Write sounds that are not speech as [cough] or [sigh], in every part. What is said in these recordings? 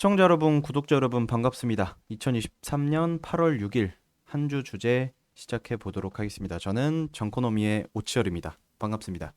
시청자 여러분, 구독자 여러분 반갑습니다. 2023년 8월 6일 한 주 주제 시작해 보도록 하겠습니다. 저는 정코노미의 오치열입니다. 반갑습니다.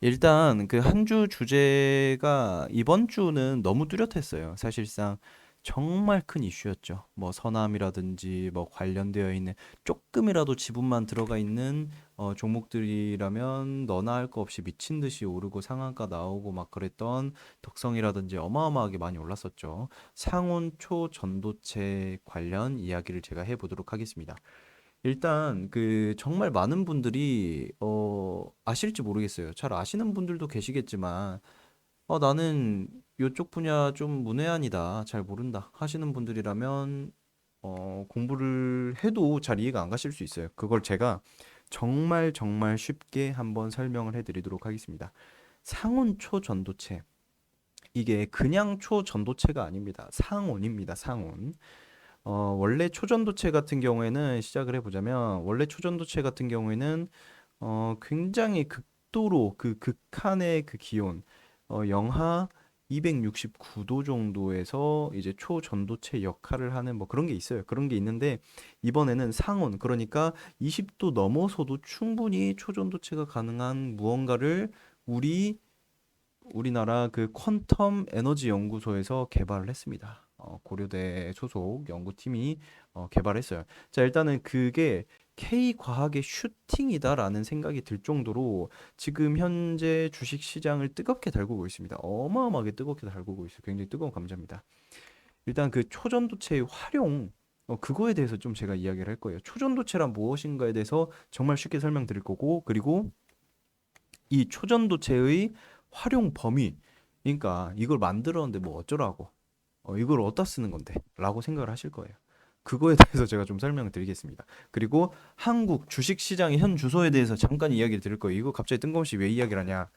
일단 그 한 주 주제가 이번 주는 너무 뚜렷했어요. 사실상 정말 큰 이슈였죠. 뭐 서남이라든지 뭐 관련되어 있는 조금이라도 지분만 들어가 있는 어, 종목들이라면 너나 할 거 없이 미친 듯이 오르고 상한가 나오고 막 그랬던 덕성이라든지 어마어마하게 많이 올랐었죠. 상온 초 전도체 관련 이야기를 제가 해보도록 하겠습니다. 일단 그 정말 많은 분들이 어 아실지 모르겠어요. 잘 아시는 분들도 계시겠지만 어 나는 요쪽 분야 좀 문외한이다. 잘 모른다. 하시는 분들이라면 어 공부를 해도 잘 이해가 안 가실 수 있어요. 그걸 제가 정말 정말 쉽게 한번 설명을 해드리도록 하겠습니다. 상온 초 전도체. 이게 그냥 초전도체가 아닙니다. 상온입니다. 상온. 어, 원래 초전도체 같은 경우에는 시작을 해보자면 원래 초전도체 같은 경우에는 어, 굉장히 극도로 그 극한의 그 기온 어, 영하 269도 정도에서 이제 초전도체 역할을 하는 뭐 그런 게 있어요. 그런 게 있는데 이번에는 상온 그러니까 20도 넘어서도 충분히 초전도체가 가능한 무언가를 우리 우리나라 그 퀀텀 에너지 연구소에서 개발을 했습니다. 어, 고려대 소속 연구팀이 어, 개발했어요. 자, 일단은 그게 K-과학의 슈팅이다라는 생각이 들 정도로 지금 현재 주식 시장을 뜨겁게 달구고 있습니다. 어마어마하게 뜨겁게 달구고 있어요. 굉장히 뜨거운 감자입니다. 일단 그 초전도체의 활용 어, 그거에 대해서 좀 제가 이야기를 할 거예요. 초전도체란 무엇인가에 대해서 정말 쉽게 설명드릴 거고 그리고 이 초전도체의 활용 범위 그러니까 이걸 만들었는데 뭐 어쩌라고 어, 이걸 어디다 쓰는 건데? 라고 생각을 하실 거예요. 그거에 대해서 제가 좀 설명을 드리겠습니다. 그리고 한국 주식시장의 현 주소에 대해서 잠깐 이야기를 드릴 거예요. 이거 갑자기 뜬금없이 왜 이야기를 하냐.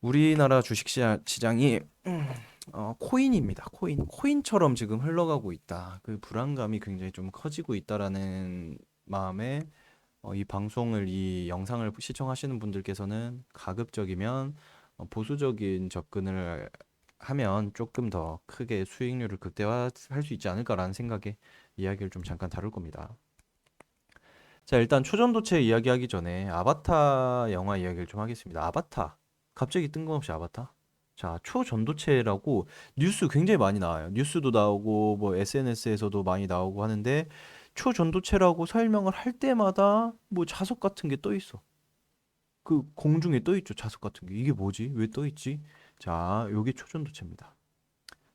우리나라 주식시장이 어, 코인입니다. 코인. 코인처럼 지금 흘러가고 있다. 그 불안감이 굉장히 좀 커지고 있다라는 마음에 어, 이 방송을, 이 영상을 시청하시는 분들께서는 가급적이면 어, 보수적인 접근을 하면 조금 더 크게 수익률을 극대화할 수 있지 않을까라는 생각에 이야기를 좀 잠깐 다룰 겁니다. 자, 일단 초전도체 이야기하기 전에 아바타 영화 이야기를 좀 하겠습니다. 아바타. 갑자기 뜬금없이 아바타? 자, 초전도체라고 뉴스 굉장히 많이 나와요. 뉴스도 나오고 뭐 SNS에서도 많이 나오고 하는데 초전도체라고 설명을 할 때마다 뭐 자석 같은 게 떠 있어. 그 공중에 떠 있죠. 자석 같은 게. 이게 뭐지? 왜 떠 있지? 자, 요게 초전도체입니다.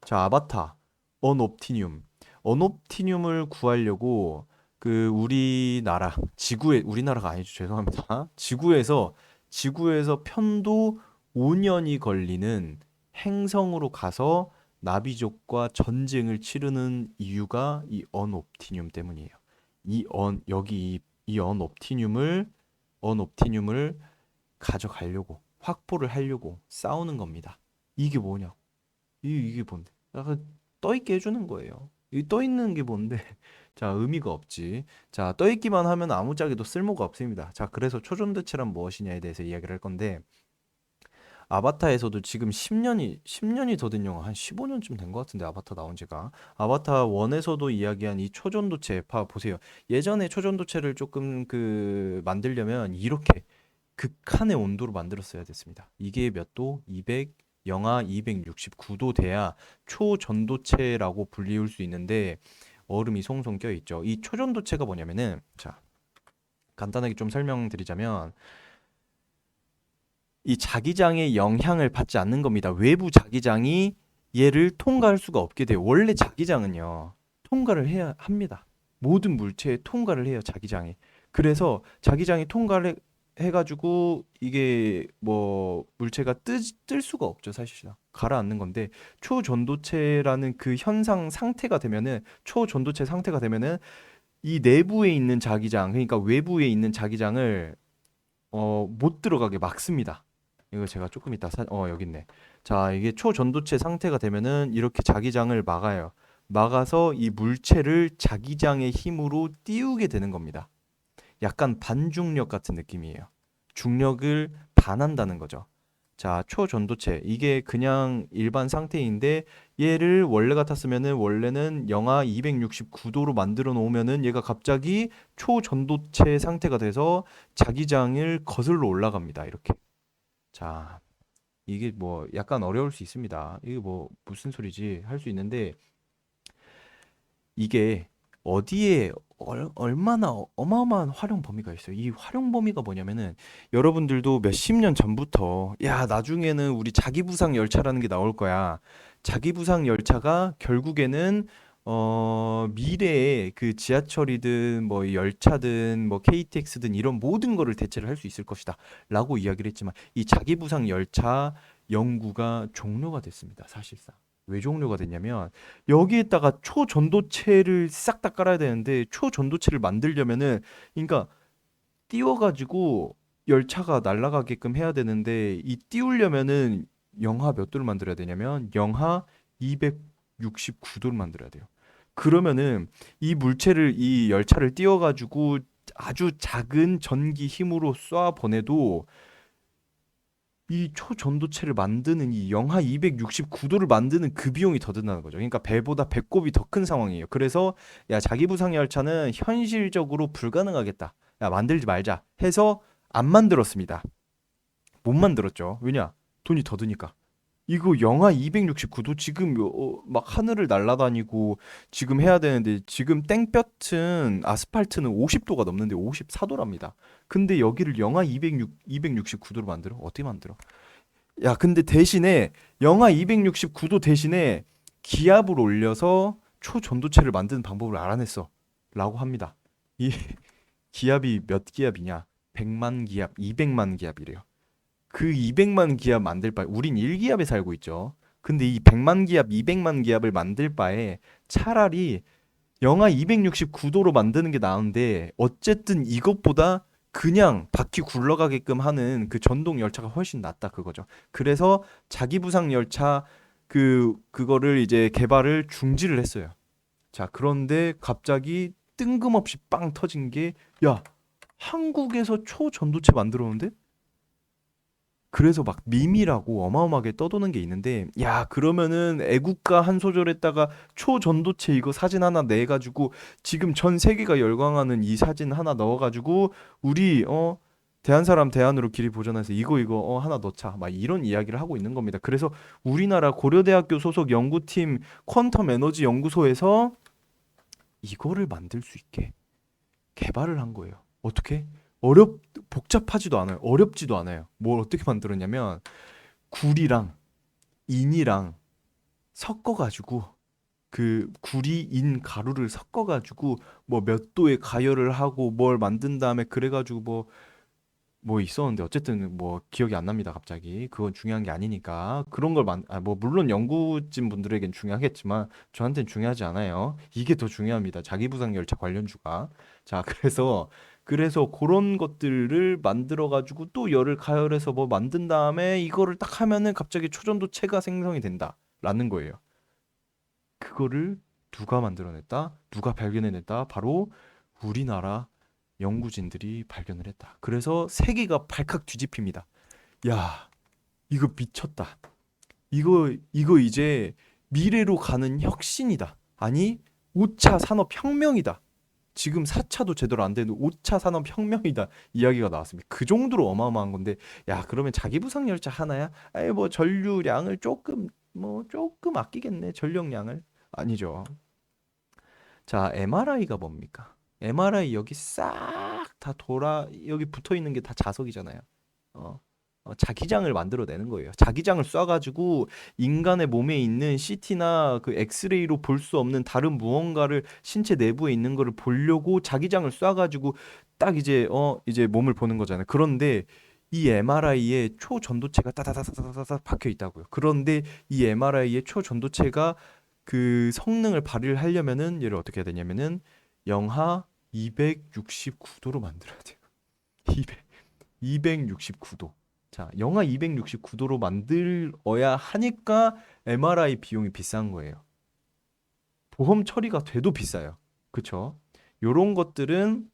자, 아바타, 언옵티늄. 언옵티늄을 구하려고 그 우리나라, 지구에 우리나라가 아니죠. 죄송합니다. 지구에서 지구에서 편도 5년이 걸리는 행성으로 가서 나비족과 전쟁을 치르는 이유가 이 언옵티늄 때문이에요. 이 언, 여기 이, 이 언옵티늄을 언옵티늄을 가져가려고 확보를 하려고 싸우는 겁니다. 이게 뭐냐? 이 이게 뭔데? 약간 떠 있게 해주는 거예요. 이 떠 있는 게 뭔데? [laughs] 자, 의미가 없지. 자, 떠 있기만 하면 아무짝에도 쓸모가 없습니다. 자, 그래서 초전도체란 무엇이냐에 대해서 이야기를 할 건데 아바타에서도 지금 10년이 10년이 더 된 영화 한 15년쯤 된 것 같은데 아바타 나온 지가 아바타 1에서도 이야기한 이 초전도체 봐 보세요. 예전에 초전도체를 조금 그 만들려면 이렇게 극한의 온도로 만들었어야 됐습니다. 이게 몇 도? 200 영하 269도 돼야 초전도체라고 불리울 수 있는데 얼음이 송송 껴 있죠. 이 초전도체가 뭐냐면은 자 간단하게 좀 설명드리자면 이 자기장의 영향을 받지 않는 겁니다. 외부 자기장이 얘를 통과할 수가 없게 돼요. 원래 자기장은요 통과를 해야 합니다. 모든 물체에 통과를 해요 자기장이. 그래서 자기장이 통과를 해가지고 이게 뭐 물체가 뜨, 뜰 수가 없죠 사실상 가라앉는 건데 초전도체라는 그 현상 상태가 되면은 초전도체 상태가 되면은 이 내부에 있는 자기장 그러니까 외부에 있는 자기장을 어, 못 들어가게 막습니다. 이거 제가 조금 이따 사, 어 여기 있네. 자 이게 초전도체 상태가 되면은 이렇게 자기장을 막아요. 막아서 이 물체를 자기장의 힘으로 띄우게 되는 겁니다. 약간 반중력 같은 느낌이에요. 중력을 반한다는 거죠. 자, 초전도체. 이게 그냥 일반 상태인데 얘를 원래 같았으면은 원래는 영하 269도로 만들어 놓으면은 얘가 갑자기 초전도체 상태가 돼서 자기장을 거슬러 올라갑니다. 이렇게. 자, 이게 뭐 약간 어려울 수 있습니다. 이게 뭐 무슨 소리지 할 수 있는데 이게 어디에 얼, 얼마나 어- 어마어마한 활용 범위가 있어요. 이 활용 범위가 뭐냐면은 여러분들도 몇십 년 전부터 야, 나중에는 우리 자기부상 열차라는 게 나올 거야. 자기부상 열차가 결국에는 어, 미래에 그 지하철이든 뭐 열차든 뭐 KTX든 이런 모든 거를 대체를 할 수 있을 것이다. 라고 이야기를 했지만 이 자기부상 열차 연구가 종료가 됐습니다. 사실상. 왜 종료가 됐냐면 여기에다가 초전도체를 싹 다 깔아야 되는데 초전도체를 만들려면은 그러니까 띄워가지고 열차가 날아가게끔 해야 되는데 이 띄우려면은 영하 몇 도를 만들어야 되냐면 영하 269도를 만들어야 돼요. 그러면은 이 물체를 이 열차를 띄워가지고 아주 작은 전기 힘으로 쏴 보내도 이 초전도체를 만드는 이 영하 269도를 만드는 그 비용이 더 든다는 거죠. 그러니까 배보다 배꼽이 더 큰 상황이에요. 그래서 야 자기 부상 열차는 현실적으로 불가능하겠다. 야 만들지 말자 해서 안 만들었습니다. 못 만들었죠. 왜냐? 돈이 더 드니까. 이거 영하 269도 지금 어, 막 하늘을 날아다니고 지금 해야 되는데 지금 땡볕은 아스팔트는 50도가 넘는데 54도랍니다. 근데 여기를 영하 206, 269도로 만들어? 어떻게 만들어? 야, 근데 대신에 영하 269도 대신에 기압을 올려서 초전도체를 만드는 방법을 알아냈어. 라고 합니다. 이 [laughs] 기압이 몇 기압이냐? 100만 기압, 200만 기압이래요. 그 200만 기압 만들 바에 우린 1기압에 살고 있죠. 근데 이 100만 기압, 200만 기압을 만들 바에 차라리 영하 269도로 만드는 게 나은데 어쨌든 이것보다 그냥 바퀴 굴러가게끔 하는 그 전동 열차가 훨씬 낫다 그거죠. 그래서 자기 부상 열차 그 그거를 이제 개발을 중지를 했어요. 자, 그런데 갑자기 뜬금없이 빵 터진 게 야, 한국에서 초전도체 만들었는데? 그래서 막 밈이라고 어마어마하게 떠도는 게 있는데 야 그러면은 애국가 한 소절에다가 초전도체 이거 사진 하나 내 가지고 지금 전 세계가 열광하는 이 사진 하나 넣어 가지고 우리 어 대한 사람 대한으로 길이 보존해서 이거 이거 어 하나 넣자 막 이런 이야기를 하고 있는 겁니다. 그래서 우리나라 고려대학교 소속 연구팀 퀀텀 에너지 연구소에서 이거를 만들 수 있게 개발을 한 거예요. 어떻게? 어렵 복잡하지도 않아요. 어렵지도 않아요. 뭘 어떻게 만들었냐면 구리랑 인이랑 섞어가지고 그 구리 인 가루를 섞어가지고 뭐 몇 도에 가열을 하고 뭘 만든 다음에 그래가지고 뭐 뭐 있었는데 어쨌든 뭐 기억이 안 납니다 갑자기. 그건 중요한 게 아니니까. 그런 걸만 아 뭐 물론 연구진 분들에겐 중요하겠지만 저한테는 중요하지 않아요. 이게 더 중요합니다. 자기부상 열차 관련주가. 자 [laughs] 그래서 그래서 그런 것들을 만들어 가지고 또 열을 가열해서 뭐 만든 다음에 이거를 딱 하면은 갑자기 초전도체가 생성이 된다라는 거예요. 그거를 누가 만들어냈다? 누가 발견해냈다? 바로 우리나라 연구진들이 발견을 했다. 그래서 세계가 발칵 뒤집힙니다. 야, 이거 미쳤다. 이거 이거 이제 미래로 가는 혁신이다. 아니, 5차 산업 혁명이다. 지금 4차도 제대로 안 되는 5차 산업혁명이다 이야기가 나왔습니다. 그 정도로 어마어마한 건데 야 그러면 자기 부상 열차 하나야? 아이 뭐 전류량을 조금 뭐 조금 아끼겠네 전력량을 아니죠. 자 MRI가 뭡니까? MRI 여기 싹 다 돌아 여기 붙어 있는 게 다 자석이잖아요. 어. 어, 자기장을 만들어내는 거예요. 자기장을 쏴가지고 인간의 몸에 있는 CT나 그 엑스레이로 볼 수 없는 다른 무언가를 신체 내부에 있는 거를 보려고 자기장을 쏴가지고 딱 이제 어 이제 몸을 보는 거잖아요. 그런데 이 MRI에 초전도체가 따다다다다다다 박혀 있다고요. 그런데 이 MRI의 초전도체가 그 성능을 발휘를 하려면은 얘를 어떻게 해야 되냐면은 영하 269도로 만들어야 돼요. [laughs] 200 269도. 자, 영하 269도로 만들어야 하니까 MRI 비용이 비싼 거예요. 보험 처리가 돼도 비싸요. 그쵸? 요런 것들은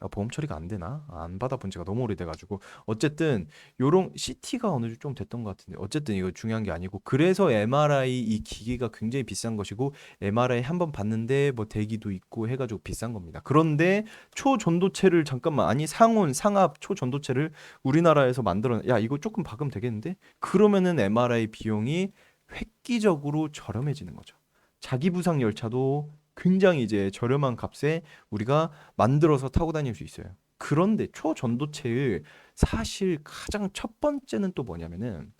아, 보험 처리가 안 되나? 아, 안 받아본 지가 너무 오래돼가지고 어쨌든 요런 CT가 어느 정도 좀 됐던 것 같은데 어쨌든 이거 중요한 게 아니고 그래서 MRI 이 기기가 굉장히 비싼 것이고 MRI 한번 받는데 뭐 대기도 있고 해가지고 비싼 겁니다. 그런데 초전도체를 잠깐만 아니 상온 상압 초전도체를 우리나라에서 만들어 야 이거 조금 박으면 되겠는데? 그러면은 MRI 비용이 획기적으로 저렴해지는 거죠. 자기 부상 열차도 굉장히 이제 저렴한 값에 우리가 만들어서 타고 다닐 수 있어요. 그런데 초전도체의 사실 가장 첫 번째는 또 뭐냐면은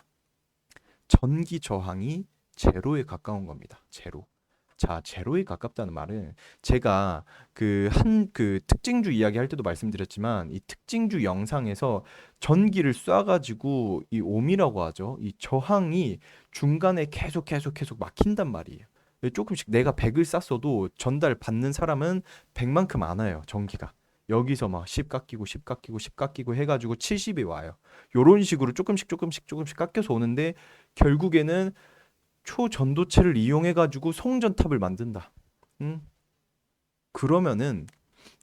전기 저항이 제로에 가까운 겁니다. 제로. 자, 제로에 가깝다는 말은 제가 그 한그 특징주 이야기 할 때도 말씀드렸지만 이 특징주 영상에서 전기를 쏴 가지고 이 옴이라고 하죠. 이 저항이 중간에 계속 계속 계속 막힌단 말이에요. 조금씩 내가 100을 쐈어도 전달 받는 사람은 100만큼 안 와요, 전기가. 여기서 막 10 깎이고 10 깎이고 10 깎이고 해가지고 70이 와요. 요런 식으로 조금씩 조금씩 조금씩 깎여서 오는데 결국에는 초전도체를 이용해가지고 송전탑을 만든다. 응? 그러면은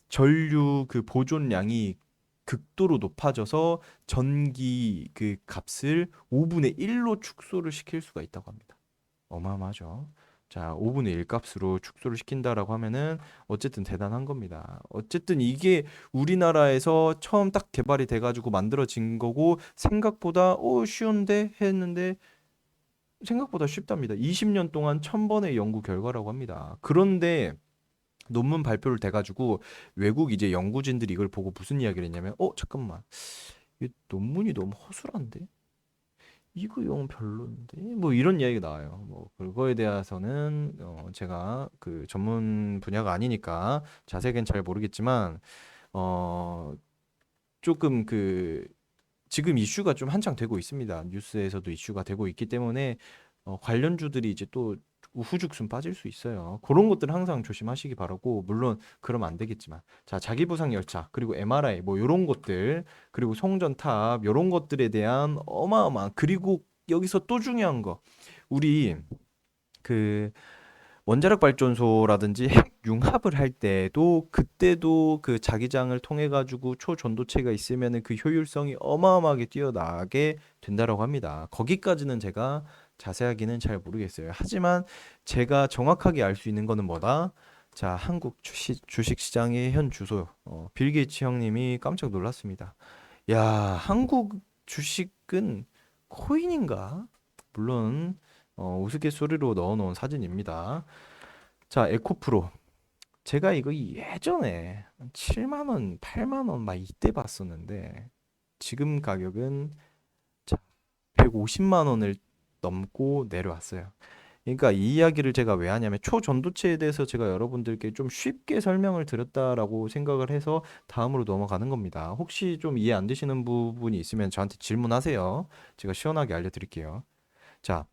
전류 그 보존량이 극도로 높아져서 전기 그 값을 5분의 1로 축소를 시킬 수가 있다고 합니다. 어마어마하죠. 자, 5분의 1 값으로 축소를 시킨다라고 하면은 어쨌든 대단한 겁니다. 어쨌든 이게 우리나라에서 처음 딱 개발이 돼 가지고 만들어진 거고 생각보다 오 쉬운데 했는데 생각보다 쉽답니다. 20년 동안 1000번의 연구 결과라고 합니다. 그런데 논문 발표를 돼 가지고 외국 이제 연구진들이 이걸 보고 무슨 이야기를 했냐면 어 잠깐만 이 논문이 너무 허술한데 이거 영 별론데 뭐 이런 이야기가 나와요. 뭐 그거에 대해서는 어 제가 그 전문 분야가 아니니까 자세히는 잘 모르겠지만 어 조금 그 지금 이슈가 좀 한창 되고 있습니다. 뉴스에서도 이슈가 되고 있기 때문에 어 관련주들이 이제 또 우후죽순 빠질 수 있어요. 그런 것들 항상 조심하시기 바라고 물론 그러면 안 되겠지만 자 자기 부상 열차 그리고 MRI 뭐 요런 것들 그리고 송전탑 요런 것들에 대한 어마어마한 그리고 여기서 또 중요한 거 우리 그 원자력 발전소라든지 핵 융합을 할 때도 그때도 그 자기장을 통해 가지고 초전도체가 있으면은 그 효율성이 어마어마하게 뛰어나게 된다라고 합니다. 거기까지는 제가 자세하게는 잘 모르겠어요. 하지만 제가 정확하게 알 수 있는 거는 뭐다? 자, 한국 주식, 시장의 현 주소. 어, 빌 게이츠 형님이 깜짝 놀랐습니다. 야, 한국 주식은 코인인가? 물론 어, 우스갯소리로 넣어놓은 사진입니다. 자, 에코프로. 제가 이거 예전에 7만 원, 8만 원 막 이때 봤었는데 지금 가격은 자, 150만 원을 넘고 내려왔어요. 그러니까 이 이야기를 제가 왜 하냐면 초전도체에 대해서 제가 여러분들께 좀 쉽게 설명을 드렸다라고 생각을 해서 다음으로 넘어가는 겁니다. 혹시 좀 이해 안 되시는 부분이 있으면 저한테 질문하세요. 제가 시원하게 알려드릴게요. 자,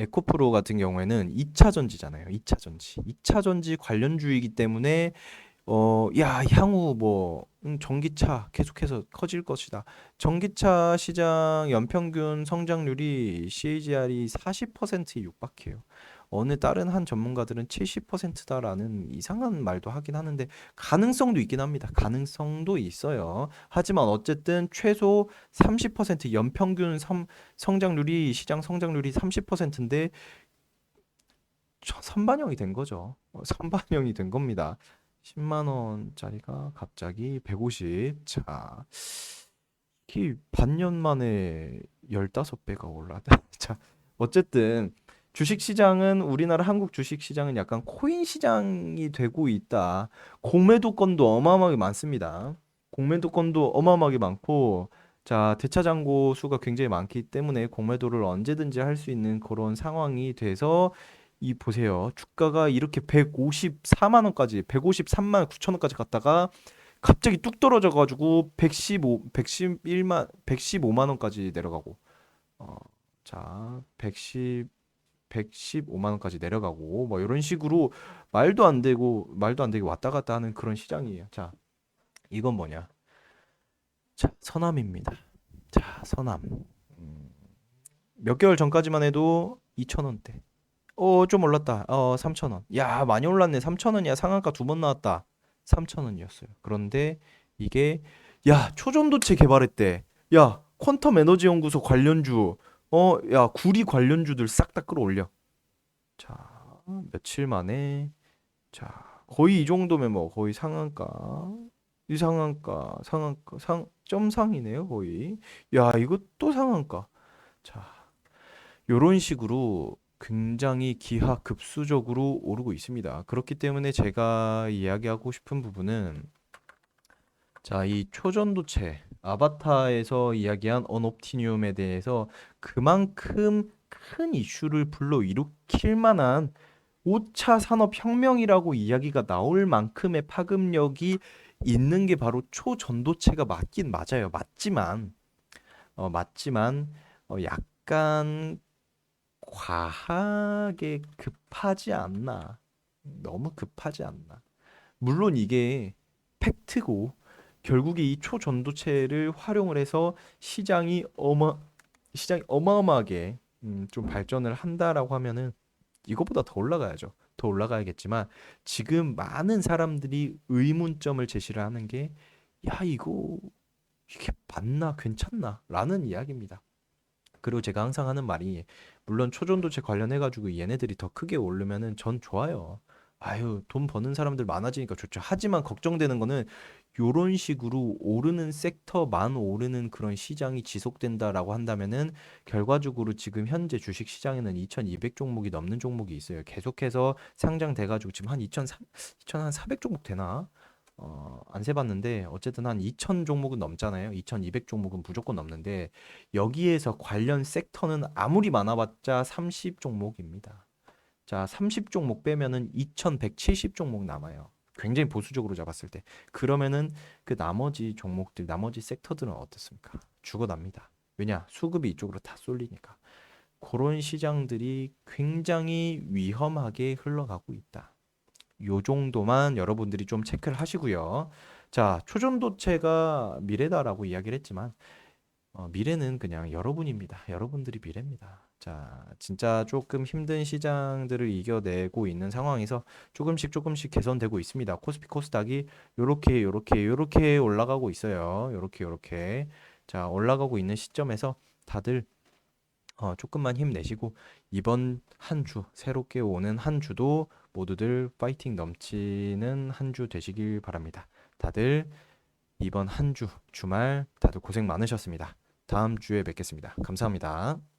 에코프로 같은 경우에는 2차 전지잖아요. 2차 전지. 2차 전지 관련주이기 때문에 어, 야, 향후 뭐 음, 전기차 계속해서 커질 것이다. 전기차 시장 연평균 성장률이 CAGR이 40%에 육박해요. 어느 다른 한 전문가들은 70%다라는 이상한 말도 하긴 하는데 가능성도 있긴 합니다. 가능성도 있어요. 하지만 어쨌든 최소 30% 연평균 섬, 성장률이 시장 성장률이 30%인데 선반영이 된 거죠. 어, 선반영이 된 겁니다. 10만 원짜리가 갑자기 150. 자, 이게 반년 만에 15배가 올라다. [laughs] 자, 어쨌든 주식 시장은 우리나라 한국 주식 시장은 약간 코인 시장이 되고 있다. 공매도 건도 어마어마하게 많습니다. 공매도 건도 어마어마하게 많고 자, 대차장고 수가 굉장히 많기 때문에 공매도를 언제든지 할 수 있는 그런 상황이 돼서 이 보세요. 주가가 이렇게 154만 원까지 153만 9천 원까지 갔다가 갑자기 뚝 떨어져 가지고 115 111만 115만 원까지 내려가고 어, 자, 110 115만 원까지 내려가고 뭐 이런 식으로 말도 안 되고 말도 안 되게 왔다 갔다 하는 그런 시장이에요. 자, 이건 뭐냐? 자, 서남입니다. 자, 서남. 음, 몇 개월 전까지만 해도 2,000원대. 어, 좀 올랐다. 어, 3,000원. 야, 많이 올랐네. 3,000원이야. 상한가 두 번 나왔다. 3,000원이었어요. 그런데 이게 야, 초전도체 개발했대. 야, 퀀텀 에너지 연구소 관련주 어, 야, 구리 관련주들 싹 다 끌어올려. 자, 며칠 만에 자, 거의 이 정도면 뭐 거의 상한가. 이 상한가, 상한가, 상 점상이네요, 거의. 야, 또 상한가. 자, 요런 식으로 굉장히 기하급수적으로 오르고 있습니다. 그렇기 때문에 제가 이야기하고 싶은 부분은 자, 이 초전도체 아바타에서 이야기한 언옵티니움에 대해서 그만큼 큰 이슈를 불러일으킬 만한 5차 산업혁명이라고 이야기가 나올 만큼의 파급력이 있는 게 바로 초전도체가 맞긴 맞아요. 맞지만 어, 맞지만 어, 약간 과하게 급하지 않나. 너무 급하지 않나. 물론 이게 팩트고 결국에 이 초전도체를 활용을 해서 시장이 어마 시장이 어마어마하게 음, 좀 발전을 한다라고 하면은 이거보다 더 올라가야죠. 더 올라가야겠지만 지금 많은 사람들이 의문점을 제시를 하는 게 야, 이거 이게 맞나 괜찮나? 라는 이야기입니다. 그리고 제가 항상 하는 말이 물론 초전도체 관련해 가지고 얘네들이 더 크게 오르면은 전 좋아요. 아유, 돈 버는 사람들 많아지니까 좋죠. 하지만 걱정되는 거는 요런 식으로 오르는 섹터만 오르는 그런 시장이 지속된다라고 한다면은 결과적으로 지금 현재 주식 시장에는 2200 종목이 넘는 종목이 있어요. 계속해서 상장돼 가지고 지금 한 2300, 2400 종목 되나? 어, 안 세봤는데 어쨌든 한 2000 종목은 넘잖아요. 2200 종목은 무조건 넘는데 여기에서 관련 섹터는 아무리 많아봤자 30 종목입니다. 자, 30 종목 빼면은 2170 종목 남아요. 굉장히 보수적으로 잡았을 때. 그러면은 그 나머지 종목들, 나머지 섹터들은 어떻습니까? 죽어납니다. 왜냐? 수급이 이쪽으로 다 쏠리니까. 그런 시장들이 굉장히 위험하게 흘러가고 있다. 요 정도만 여러분들이 좀 체크를 하시고요. 자, 초전도체가 미래다라고 이야기를 했지만 어, 미래는 그냥 여러분입니다. 여러분들이 미래입니다. 자, 진짜 조금 힘든 시장들을 이겨내고 있는 상황에서 조금씩 조금씩 개선되고 있습니다. 코스피 코스닥이 요렇게 요렇게 요렇게 올라가고 있어요. 요렇게 요렇게. 자, 올라가고 있는 시점에서 다들 어, 조금만 힘내시고 이번 한 주, 새롭게 오는 한 주도 모두들 파이팅 넘치는 한 주 되시길 바랍니다. 다들 이번 한 주 주말 다들 고생 많으셨습니다. 다음 주에 뵙겠습니다. 감사합니다.